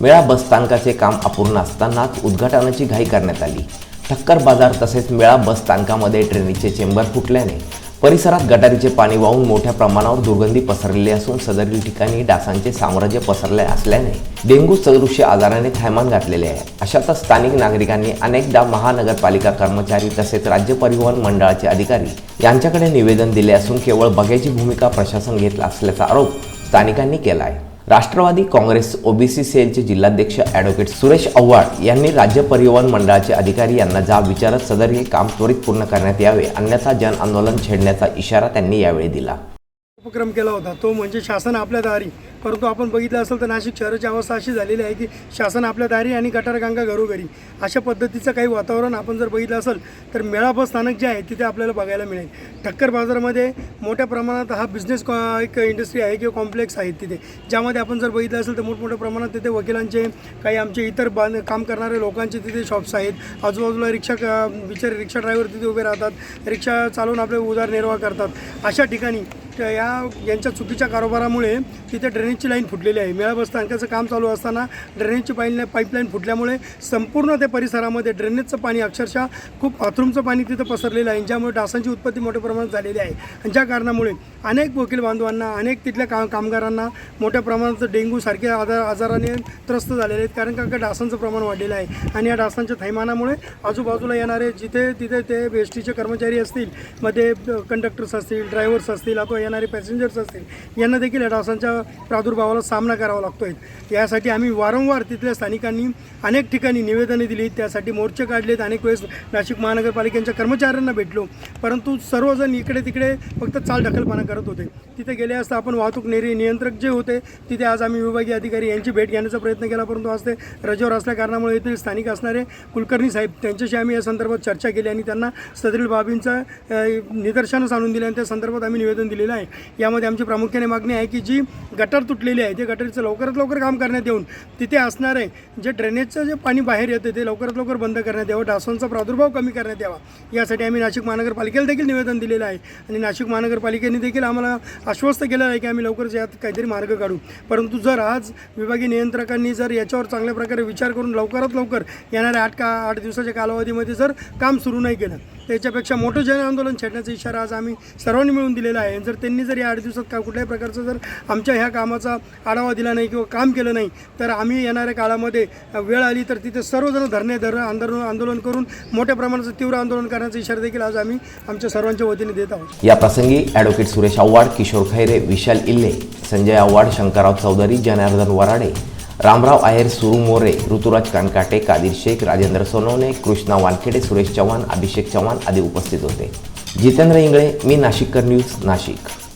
मेळा बस स्थानकाचे काम अपूर्ण असतानाच उद्घाटनाची घाई करण्यात आली. ठक्कर बाजार तसेच मेळा बसस्थानकामध्ये ट्रेनीचे चेंबर फुटल्याने परिसरात गटारीचे पाणी वाहून मोठ्या प्रमाणावर दुर्गंधी पसरलेली असून सदरील ठिकाणी डासांचे साम्राज्य पसरले असल्याने डेंग्यू सदृश्य आजाराने थैमान घातलेले आहे. अशातच स्थानिक नागरिकांनी अनेकदा महानगरपालिका कर्मचारी तसेच राज्य परिवहन मंडळाचे अधिकारी यांच्याकडे निवेदन दिले असून केवळ बघ्याची भूमिका प्रशासन घेतला असल्याचा आरोप स्थानिकांनी केला आहे. राष्ट्रवादी काँग्रेस ओबीसी सेलचे जिल्हाध्यक्ष ॲडव्होकेट सुरेश आव्हाड यांनी राज्य परिवहन मंडळाचे अधिकारी यांना जाब विचारत सदर हे काम त्वरित पूर्ण करण्यात यावे अन्यथा जन आंदोलन छेडण्याचा इशारा त्यांनी यावेळी दिला. उपक्रम केला होता. तो म्हणजे शासन आपल्या दारी. परंतु आपण बघितलं असेल तर नाशिक शहराची अवस्था अशी झालेली आहे की शासन आपल्या दारी आणि गटारगांगा घरोघरी. अशा पद्धतीचं काही वातावरण आपण जर बघितलं असेल तर मेळा बस स्थानक जे आहे तिथे आपल्याला बघायला मिळेल. ठक्कर बाजारामध्ये मोठ्या प्रमाणात हा बिझनेस कॉ एक इंडस्ट्री आहे किंवा कॉम्प्लेक्स आहेत तिथे. ज्यामध्ये आपण जर बघितलं असेल तर मोठमोठ्या प्रमाणात तिथे वकिलांचे काही आमचे इतर बांध काम करणारे लोकांचे तिथे शॉप्स आहेत. आजूबाजूला रिक्षा बिचारे रिक्षा ड्रायव्हर तिथे उभे राहतात. रिक्षा चालवून आपले उदारनिर्वाह करतात. अशा ठिकाणी Uh, या यांच्या चुकीच्या कारोबारामुळे तिथे ड्रेनेजची लाईन फुटलेली आहे. मेळा बस स्थानकाचं काम चालू असताना ड्रेनेजची पाईन पाईपलाईन फुटल्यामुळे संपूर्ण त्या परिसरामध्ये ड्रेनेजचं पाणी अक्षरशः खूप बाथरूमचं पाणी तिथं पसरलेलं आहे. ज्यामुळे डासांची उत्पत्ती मोठ्या प्रमाणात झालेली आहे. आणि ज्या कारणामुळे अनेक वकील बांधवांना अनेक तिथल्या का कामगारांना मोठ्या प्रमाणात डेंग्यू सारख्या आजार आजाराने त्रस्त झालेले आहेत. कारण का डासांचं प्रमाण वाढलेलं आहे. आणि या डासांच्या थैमानामुळे आजूबाजूला येणारे जिथे तिथे ते एस कर्मचारी असतील मध्ये कंडक्टर्स असतील ड्रायव्हर्स असतील अथवा येणारे पॅसेंजर्स असतील यांना देखील या डासांच्या प्रादुर्भावाला सामना करावा लागतोय. यासाठी आम्ही वारंवार तिथल्या स्थानिकांनी अनेक ठिकाणी निवेदने दिली त्यासाठी मोर्चे काढलेत अनेक वेळेस नाशिक महानगरपालिकेच्या कर्मचाऱ्यांना भेटलो. परंतु सर्वजण इकडे तिकडे फक्त चाल ढकलपणा करत होते. तिथे गेले असता आपण वाहतूक नेरी नियंत्रक जे होते तिथे आज आम्ही विभागीय अधिकारी यांची भेट घेण्याचा प्रयत्न केला. परंतु आज ते रजेवर असल्या कारणामुळे येथील स्थानिक असणारे कुलकर्णी साहेब त्यांच्याशी आम्ही या संदर्भात चर्चा केली आणि त्यांना सदरील बाबींचं अ, निदर्शनास आणून दिले आणि त्या संदर्भात आम्ही निवेदन दिलेलं आहे. यामध्ये आमची प्रामुख्याने मागणी आहे की जी गटर तुटलेली आहे ते गटरचं लवकरात लवकर काम करण्यात येऊन तिथे असणारे जे ड्रेनेजचं जे पाणी बाहेर येतं ते लवकरात लवकर बंद करण्यात यावं डासांचा प्रादुर्भाव कमी करण्यात यावा. यासाठी आम्ही नाशिक महानगरपालिकेला देखील निवेदन दिलेलं आहे आणि नाशिक महानगरपालिकेने देखील आम्हाला आश्वस्त केलेलं आहे की आम्ही लवकरच यात काहीतरी मार्ग काढू. परंतु जर आज विभागीय नियंत्रकांनी जर याच्यावर चांगल्या प्रकारे विचार करून लवकरात लवकर येणाऱ्या आठ का आठ दिवसाच्या कालावधीमध्ये जर काम सुरू नाही केलं त्याच्यापेक्षा मोठं जन आंदोलन छेडण्याचा इशारा आज आम्ही सर्वांनी मिळून दिलेला आहे. जर त्यांनी जर या आठ दिवसात का कुठल्याही प्रकारचं जर आमच्या ह्या कामाचा आढावा दिला नाही किंवा काम केलं नाही तर आम्ही येणाऱ्या काळामध्ये वेळ आली तर तिथे सर्वजण धरणे धर आंदोलन आंदोलन करून मोठ्या प्रमाणाचं तीव्र आंदोलन करण्याचा इशारा देखील आज आम्ही आमच्या सर्वांच्या वतीने देत आहोत. या प्रसंगी ॲडव्होकेट सुरेश आव्हाड किशोर खैरे विशाल इल्ले संजय आव्हाड शंकरराव चौधरी जनार्दन वराडे रामराव आहेर सुरू मोरे ऋतुराज कानकाटे कादिर शेख राजेंद्र सोनवणे कृष्णा वानखेडे सुरेश चव्हाण अभिषेक चव्हाण आदी उपस्थित होते. जितेंद्र इंगळे मी नाशिककर न्यूज नाशिक.